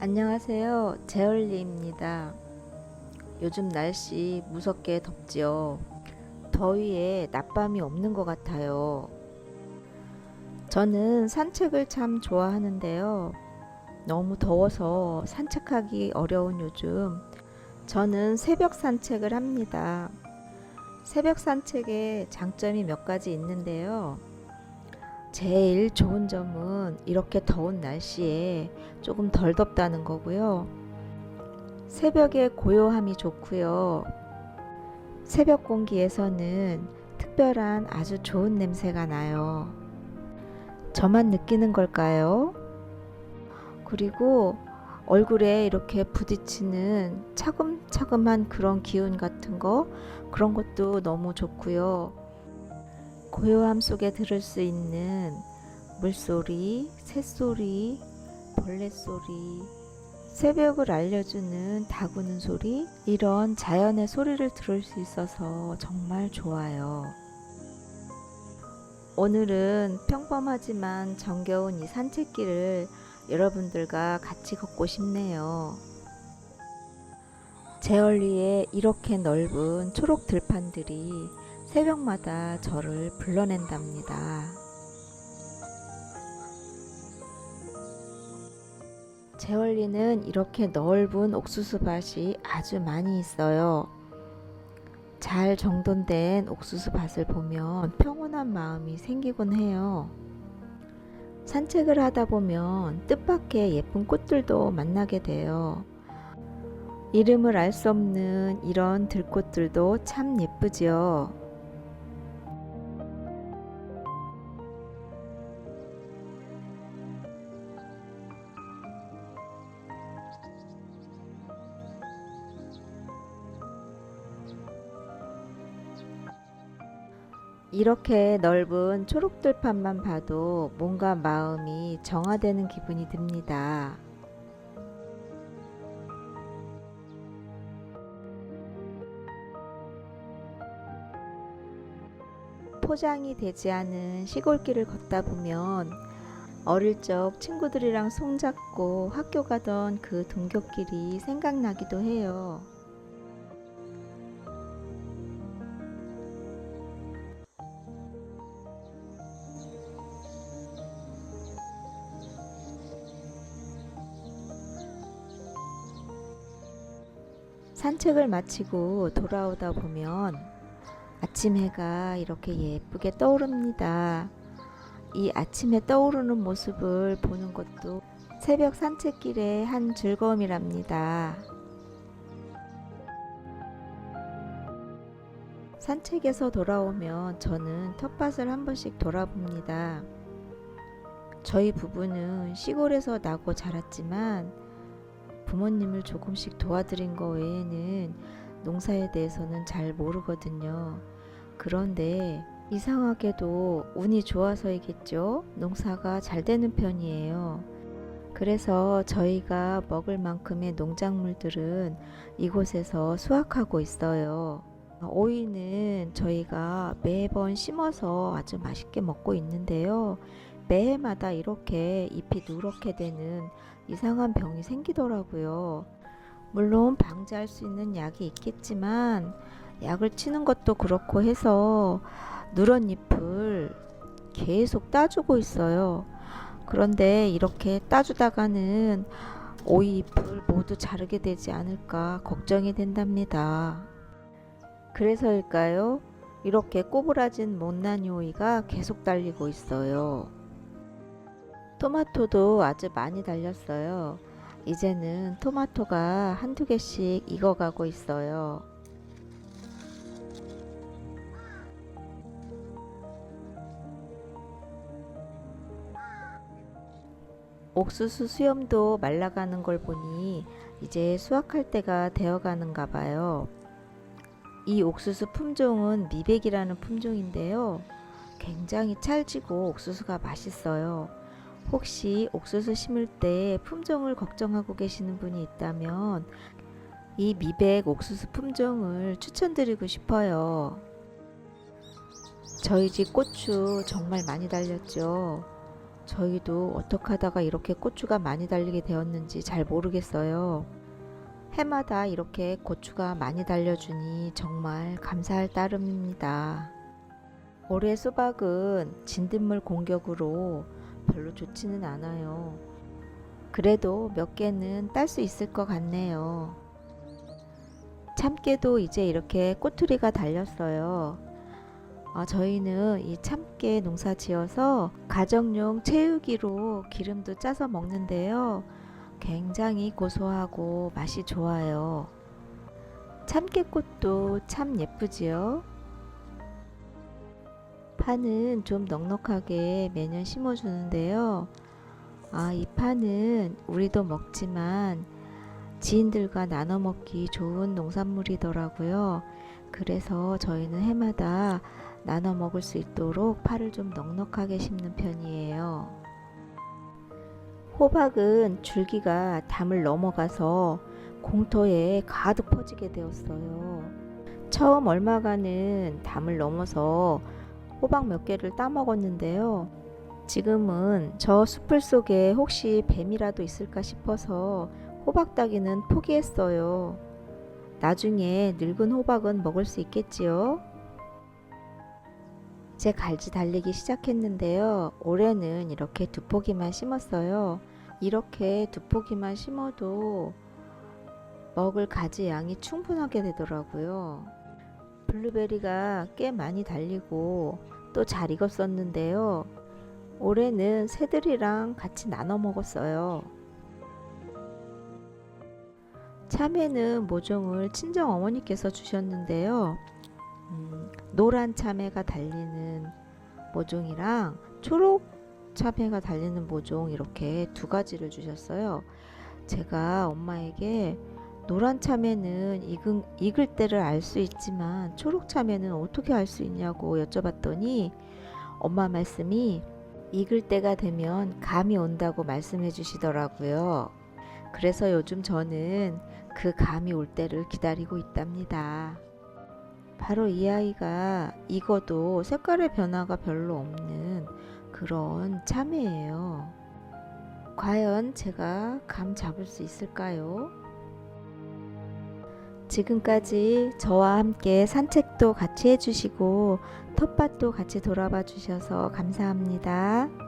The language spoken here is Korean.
안녕하세요. 제얼리입니다. 요즘 날씨 무섭게 덥지요. 더위에 낮밤이 없는 것 같아요. 저는 산책을 참 좋아하는데요. 너무 더워서 산책하기 어려운 요즘 저는 새벽 산책을 합니다. 새벽 산책에 장점이 몇 가지 있는데요. 제일 좋은 점은 이렇게 더운 날씨에 조금 덜 덥다는 거고요. 새벽의 고요함이 좋고요. 새벽 공기에서는 특별한 아주 좋은 냄새가 나요. 저만 느끼는 걸까요? 그리고 얼굴에 이렇게 부딪히는 차금차금한 그런 기운 같은 거 그런 것도 너무 좋고요. 고요함 속에 들을 수 있는 물소리, 새소리, 벌레소리, 새벽을 알려주는 다구는 소리, 이런 자연의 소리를 들을 수 있어서 정말 좋아요. 오늘은 평범하지만 정겨운 이 산책길을 여러분들과 같이 걷고 싶네요. 제얼리에 이렇게 넓은 초록 들판들이 새벽마다 저를 불러낸답니다. 제월리는 이렇게 넓은 옥수수 밭이 아주 많이 있어요. 잘 정돈된 옥수수 밭을 보면 평온한 마음이 생기곤 해요. 산책을 하다 보면 뜻밖의 예쁜 꽃들도 만나게 돼요. 이름을 알 수 없는 이런 들꽃들도 참 예쁘지요. 이렇게 넓은 초록들판만 봐도 뭔가 마음이 정화되는 기분이 듭니다. 포장이 되지 않은 시골길을 걷다 보면 어릴 적 친구들이랑 손잡고 학교 가던 그 동교길이 생각나기도 해요. 산책을 마치고 돌아오다 보면 아침 해가 이렇게 예쁘게 떠오릅니다. 이 아침에 떠오르는 모습을 보는 것도 새벽 산책길의 한 즐거움이랍니다. 산책에서 돌아오면 저는 텃밭을 한 번씩 돌아봅니다. 저희 부부는 시골에서 나고 자랐지만 부모님을 조금씩 도와드린 거 외에는 농사에 대해서는 잘 모르거든요. 그런데 이상하게도 운이 좋아서이겠죠. 농사가 잘 되는 편이에요. 그래서 저희가 먹을 만큼의 농작물들은 이곳에서 수확하고 있어요. 오이는 저희가 매번 심어서 아주 맛있게 먹고 있는데요. 매해마다 이렇게 잎이 누렇게 되는 이상한 병이 생기더라고요. 물론 방지할 수 있는 약이 있겠지만 약을 치는 것도 그렇고 해서 누런 잎을 계속 따주고 있어요. 그런데 이렇게 따주다가는 오이 잎을 모두 자르게 되지 않을까 걱정이 된답니다. 그래서일까요? 이렇게 꼬부라진 못난이 오이가 계속 달리고 있어요. 토마토도 아주 많이 달렸어요. 이제는 토마토가 한두 개씩 익어가고 있어요. 옥수수 수염도 말라가는 걸 보니 이제 수확할 때가 되어가는가 봐요. 이 옥수수 품종은 미백이라는 품종인데요. 굉장히 찰지고 옥수수가 맛있어요. 혹시 옥수수 심을 때 품종을 걱정하고 계시는 분이 있다면 이 미백 옥수수 품종을 추천드리고 싶어요. 저희 집 고추 정말 많이 달렸죠. 저희도 어떻게 하다가 이렇게 고추가 많이 달리게 되었는지 잘 모르겠어요. 해마다 이렇게 고추가 많이 달려주니 정말 감사할 따름입니다. 올해 수박은 진딧물 공격으로 별로 좋지는 않아요. 그래도 몇 개는 딸 수 있을 것 같네요. 참깨도 이제 이렇게 꼬투리가 달렸어요. 아, 저희는 이 참깨 농사 지어서 가정용 채우기로 기름도 짜서 먹는데요. 굉장히 고소하고 맛이 좋아요. 참깨꽃도 참 예쁘지요? 파는 좀 넉넉하게 매년 심어주는데요. 아, 이 파는 우리도 먹지만 지인들과 나눠 먹기 좋은 농산물이더라고요. 그래서 저희는 해마다 나눠 먹을 수 있도록 파를 좀 넉넉하게 심는 편이에요. 호박은 줄기가 담을 넘어가서 공터에 가득 퍼지게 되었어요. 처음 얼마간은 담을 넘어서 호박 몇 개를 따먹었는데요. 지금은 저 숲을 속에 혹시 뱀이라도 있을까 싶어서 호박 따기는 포기했어요. 나중에 늙은 호박은 먹을 수 있겠지요? 제 갈지 달리기 시작했는데요. 올해는 이렇게 두 포기만 심었어요. 이렇게 두 포기만 심어도 먹을 가지 양이 충분하게 되더라고요. 블루베리가 꽤 많이 달리고 또 잘 익었었는데요. 올해는 새들이랑 같이 나눠 먹었어요. 참외는 모종을 친정 어머니께서 주셨는데요. 음, 노란 참외가 달리는 모종이랑 초록 참외가 달리는 모종 이렇게 두 가지를 주셨어요. 제가 엄마에게 노란 참외는 익은, 익을 때를 알 수 있지만 초록 참외는 어떻게 알 수 있냐고 여쭤봤더니 엄마 말씀이 익을 때가 되면 감이 온다고 말씀해 주시더라고요. 그래서 요즘 저는 그 감이 올 때를 기다리고 있답니다. 바로 이 아이가 익어도 색깔의 변화가 별로 없는 그런 참외예요. 과연 제가 감 잡을 수 있을까요? 지금까지 저와 함께 산책도 같이 해주시고 텃밭도 같이 돌아봐 주셔서 감사합니다.